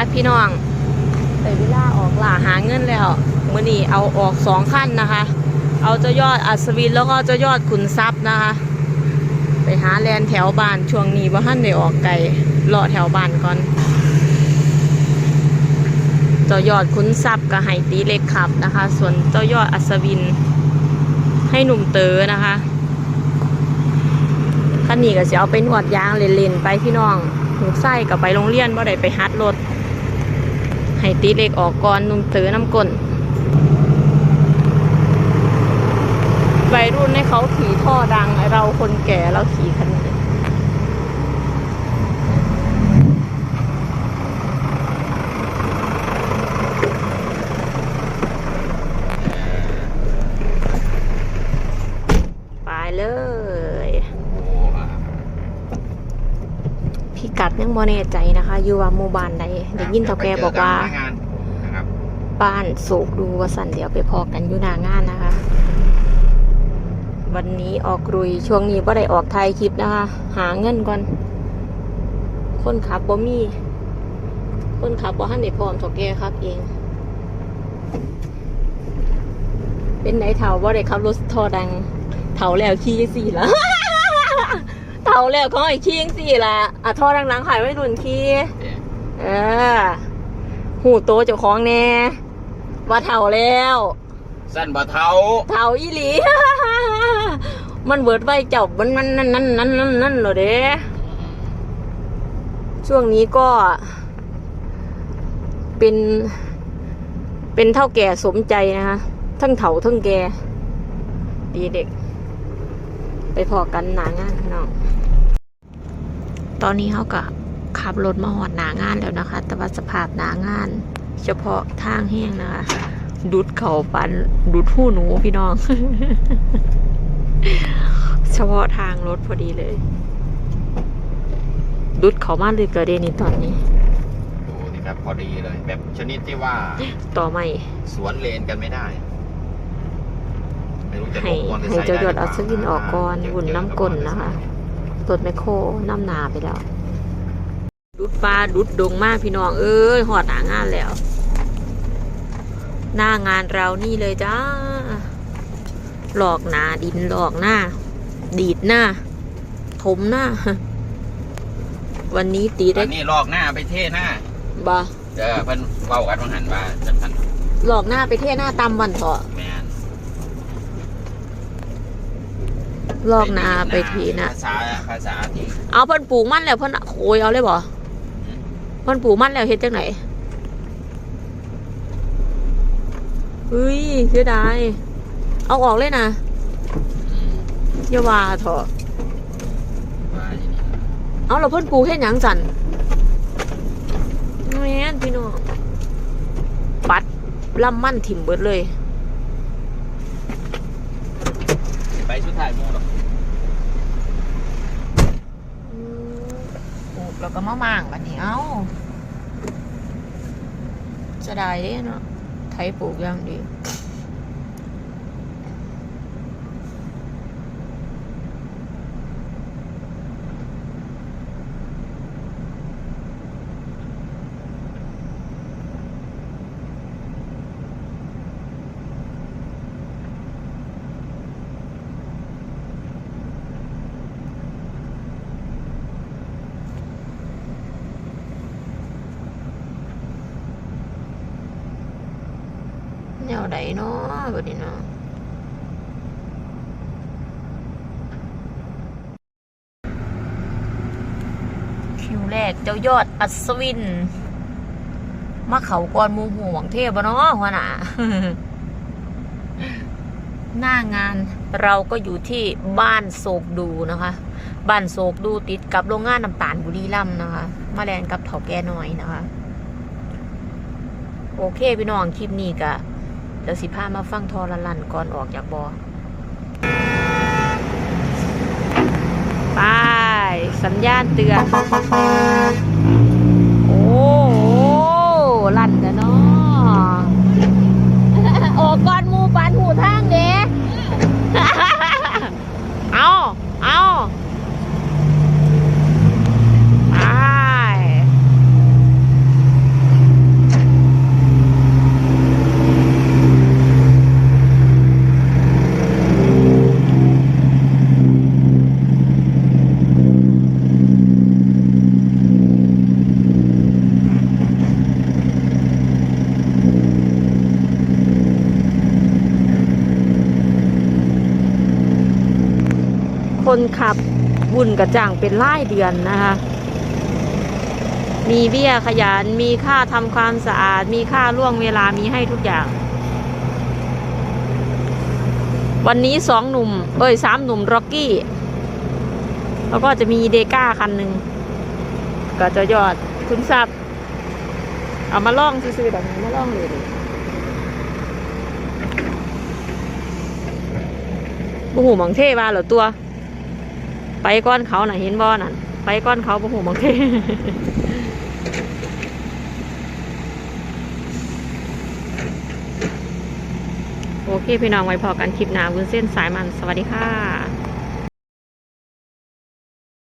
ป้าพี่น้องไปเวลาออกล่าหาเงินแล้วมื่อนี้เอาออกสองขั้นนะคะ เอาเจ้ายอดอัศวินแล้วก็เจ้ายอดขุนทรัพย์นะคะ ไปหาแลนแถวบ้านช่วงนี้ว่าท่านได้ออกไกลเลาะแถวบ้านก่อนเจ้ายอดขุนทรัพย์ก็ให้ตีเล็กขับนะคะ ส่วนเจ้ายอดอัศวิน ให้หนุ่มเต๋อนะคะขั้นนี้ก็จะเอาไปนวดยางเล่นๆไปพี่น้องหนูไส้กับไปโรงเรียนบ่ได้ไปฮัดรถ ให้ตีเล็กออกก่อนนุ่มถือน้ำก้นวัยรุ่นให้เขาขี่ท่อดังเราคนแก่เราขี่คันนี้ไปเลย พี่ กัดยังบ่แน่ใจนะคะ อยู่ว่าหมู่บ้านใดได้ยินเท่าแกบอกว่าเจนหน้งานนะครับบ้านโศกดูวสันเดี๋ยวไปพอกันอยู่หนางานนะคะ วันนี้ออกรุยช่วงนี้ก็ได้ออกไทยคลิปนะคะ หาเงินก่อน คนขับบ่มี คนขับบ่ฮันได้พร้อมเถกแกครับเอง เป็นไหนเถาบ่ได้ขับรถทอดังเถาแล้วขี้สี่ละ เถาแล้วเขาให้ขี้ยังสี่ละอะทอดังหลังๆขายไว้รุ่นขี้เออหูโตเจ้าของแน่ว่าเท่าแล้วสั้นบ่เท้าเท่าอีหลี มันเบิดไว้เจ้ามันมันนั่นนั่นนั่นนั่นนั่นเหรอเด้ช่วงนี้ก็ เป็น เป็นเท่าแก่สมใจนะคะทั้งเถาทั้งแก่ดีเด็ก ไปพอกันหนางานพี่น้องตอนนี้เขาก็ขับรถมาหอดหนางานแล้วนะคะ แต่ว่าสภาพหนางาน เฉพาะทางแห้งนะคะ ดุดเขาปันดุดหูหนูพี่น้อง เฉพาะทางรถพอดีเลย ดุดเขามาเลยเกิดเดนี่ตอนนี้ดูนี่ครับพอดีเลย แบบชนิดที่ว่า ต่อไม่ สวนเลนกันไม่ได้ไม่รู้จะ ให้ลงมอเตอร์ให้ไซค์เจ้ายได้อดเอาสวินออกก่อนเจหุ่นน้ำกลนนะคะรถแมคโครน้ำหนาไปแล้ว ดุดฟ้าดุดดงมากพี่น้องเอ้ยหอดหนางานแล้ว หน้างานเรานี่เลยจ้า หลอกหนาดินหลอกหน้า ดีดหน้าถมหน้า วันนี้ตีตได้อนนี้ลอกหน้าไปเท่หน้าบ่เออเพิ่นเว้ากันว่าหันว่าจังทันหลอกหน้าไปเท่หน้าตำวันเถอะ แมน ห ลอกหน้าไปทีหนะภาษาภาษาที่เอาเพิ่นปลูกมันแล้วเพิ่นโคยเอาเลยบ่เพิ่นปลูกมันแล้วเฮ็ดจังไหนเฮ้ยเสียดายเอาออกเลยนะอืมอย่าว่าเถอะว่าอย่างนี้เอาเราเพิ่นปลูกเฮ็ดหยังจันแม่นพี่น้องปัดลำมันถิ่มเบิดเลย ไปสุดท้ายมูหรอกปลูกแล้วก็มะม่างบันนี้เอ้าจะได้เด้เนาะไทยปลูกอย่างดี แนวใดเนาะบัดนี้เนาะคิวแรกเจ้ายอดอัศวินมาเขาก่อนมูหูหวังเทพบ่เนาะหัวหน้าหน้างานเราก็อยู่ที่บ้านโศกดูนะคะ บ้านโศกดูติดกับโรงงานน้ำตาลบุรีรัมย์นะคะมาแลนกับเถาแก่น้อยนะคะ โอเคพี่น้องคลิปนี้กะ ดี๋ยวสิพามาฟังทอละลันก่อนออกจากบอ่อไป สัญญาณเตือน โอ้โหลั่นกันเนาะ ออกก่อนหมูปานหูทางเด้ เอาเอาไป คน ขับบุญกระจ่างเป็นรายเดือนนะคะ มีเบี้ยขยัน มีค่าทำความสะอาด มีค่าล่วงเวลามีให้ทุกอย่าง วันนี้สองหนุ่ม เอ้ยสามหนุ่มร็อกกี้ แล้วก็จะมีเดก้าคันหนึ่งก็จะยอดคุณทรัพย์เอามาล่องซื้อๆแบบนี้มาล่องเลยดิบุหูหมองเทว่าเหรอตัว ไปก้อนเขาน่ะเห็นบ่นั่นไปก้อนเขาบ่หูหมองเคโอเค พี่น้องไว้พอกันคลิปหน้าวุ้นเส้นสายมันสวัสดีค่ะ